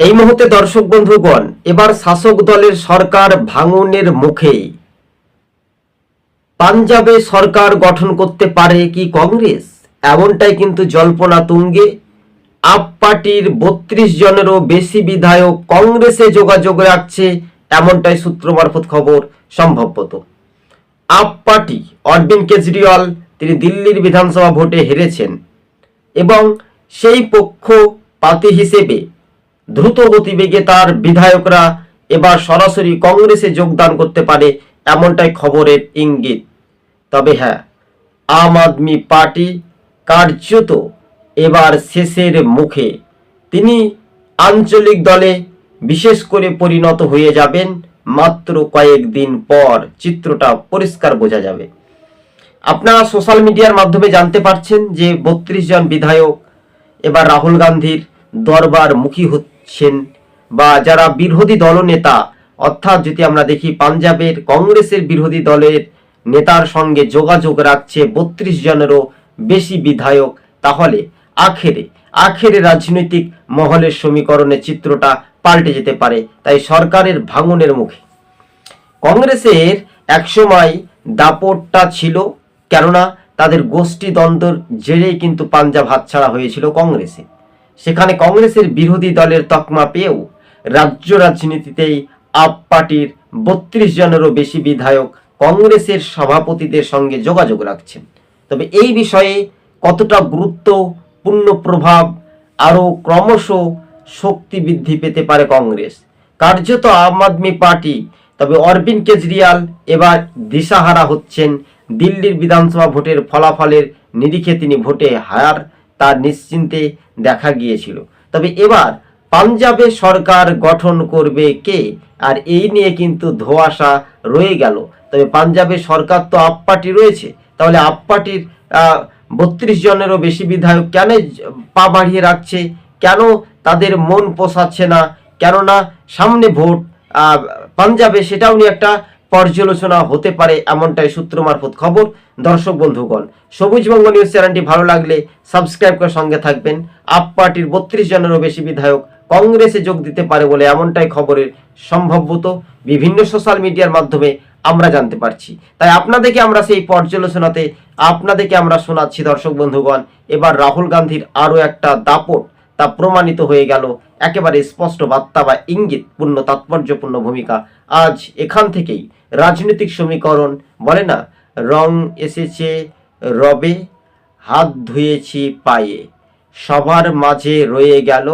এই মুহূর্তে দর্শক বন্ধুগণ, এবার শাসক দলের সরকার ভাঙনের মুখে পাঞ্জাবে সরকার গঠন করতে পারে কি কংগ্রেস? এমনটাই কিন্তু জল্পনা তুঙ্গে। আপ পার্টির বত্রিশ জনেরও বেশি বিধায়ক কংগ্রেসে যোগাযোগ রাখছে, এমনটাই সূত্র মারফত খবর সম্ভবত আপ পার্টি, অরবিন্দ কেজরিওয়াল, তিনি দিল্লির বিধানসভা ভোটে হেরেছেন। এবং সেই পক্ষ পাতি হিসেবে দ্রুত গতিবেগে তার বিধায়করা এবার সরাসরি কংগ্রেসে যোগদান করতে পারে এমনটাই খবরের ইঙ্গিত। তবে হ্যাঁ আম আদমি পার্টি কার্যত এবার শেষের মুখে। তিনি আঞ্চলিক দলে বিশেষ করে পরিণত হয়ে যাবেন মাত্র কয়েকদিন পর। চিত্রটা পরিষ্কার বোঝা যাবে। আপনারা সোশ্যাল মিডিয়ার মাধ্যমে জানতে পারছেন যে বত্রিশ জন বিধায়ক, এবার রাহুল গান্ধীর দরবার মুখী হচ্ছেন বা যারা বিরোধী দলনেতা অর্থাৎ যদি আমরা দেখি পাঞ্জাবের কংগ্রেসের বিরোধী দলের নেতার সঙ্গে যোগাযোগ রাখছে বত্রিশ জনেরও বেশি বিধায়ক, তাহলে আখেরে আখেরে রাজনৈতিক মহলের সমীকরণের চিত্রটা পাল্টে যেতে পারে, তাই সরকারের ভাঙনের মুখে। কংগ্রেসের একসময় দাপটটা ছিল, কেননা তাদের গোষ্ঠী দ্বন্দ্বর জেরেই কিন্তু পাঞ্জাব হাতছাড়া হয়েছিল কংগ্রেসে। সেখানে কংগ্রেসের বিরোধী দলের তকমা পেয়েও রাজ্য রাজনীতিতেই আপ পার্টির বত্রিশ জনেরও বেশি বিধায়ক কংগ্রেসের সভাপতিদের সঙ্গে যোগাযোগ রাখছেন। তবে এই বিষয়ে কতটা গুরুত্বপূর্ণ প্রভাব আরও ক্রমশ শক্তি বৃদ্ধি পেতে পারে কংগ্রেস? কার্যত আম আদমি পার্টি, তবে অরবিন্দ কেজরিয়াল এবার দিশাহারা হচ্ছেন। দিল্লির বিধানসভা ভোটের ফলাফলের নিরিখে তিনি ভোটে হার তা নিশ্চিন্তে দেখা গিয়েছিল। তবে এবার পাঞ্জাবে সরকার গঠন করবে কে? আর এই নিয়ে কিন্তু ধোঁয়াশা রয়ে গেল। তবে পাঞ্জাবে সরকার তো আপ পার্টি রয়েছে। তাহলে আপ পার্টির বত্রিশ জনেরও বেশি বিধায়ক কেন পা বাড়িয়ে রাখছে? কেন তাদের মন পোষাচ্ছে না? কেননা সামনে ভোট পাঞ্জাবে সেটাও নিয়ে একটা পর্যালোচনা হতে পারে এমনটাই সূত্র মারফত খবর। দর্শক বন্ধুগণ সবুজবঙ্গ নিউজ চ্যানেলটি ভালো লাগলে সাবস্ক্রাইব করে সঙ্গে থাকবেন। আপ পার্টির বত্রিশ জনেরও বেশি বিধায়ক কংগ্রেসে যোগ দিতে পারে বলে এমনটাই খবরের সম্ভবত বিভিন্ন সোশ্যাল মিডিয়ার মাধ্যমে আমরা জানতে পারছি। তাই আপনাদেরকে আমরা সেই পর্যালোচনাতে, আপনাদেরকে আমরা শোনাচ্ছি দর্শক বন্ধুগণ। এবার রাহুল গান্ধীর আরও একটা দাপট তা প্রমাণিত হয়ে গেল। একেবারে স্পষ্ট বার্তা বা ইঙ্গিত, পূর্ণ তাৎপর্যপূর্ণ ভূমিকা। আজ এখান থেকেই রাজনৈতিক সমীকরণ, বলে না, রং এসেছে রবে, হাত ধুয়েছি পায়ে। সবার মাঝে রয়ে গেল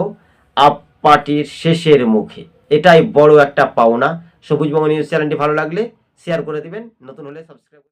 আপ পার্টির শেষের মুখে। এটাই বড় একটা পাওনা। সবুজবঙ্গ নিউজ চ্যানেলটি ভালো লাগলে শেয়ার করে দিবেন। নতুন হলে সাবস্ক্রাইব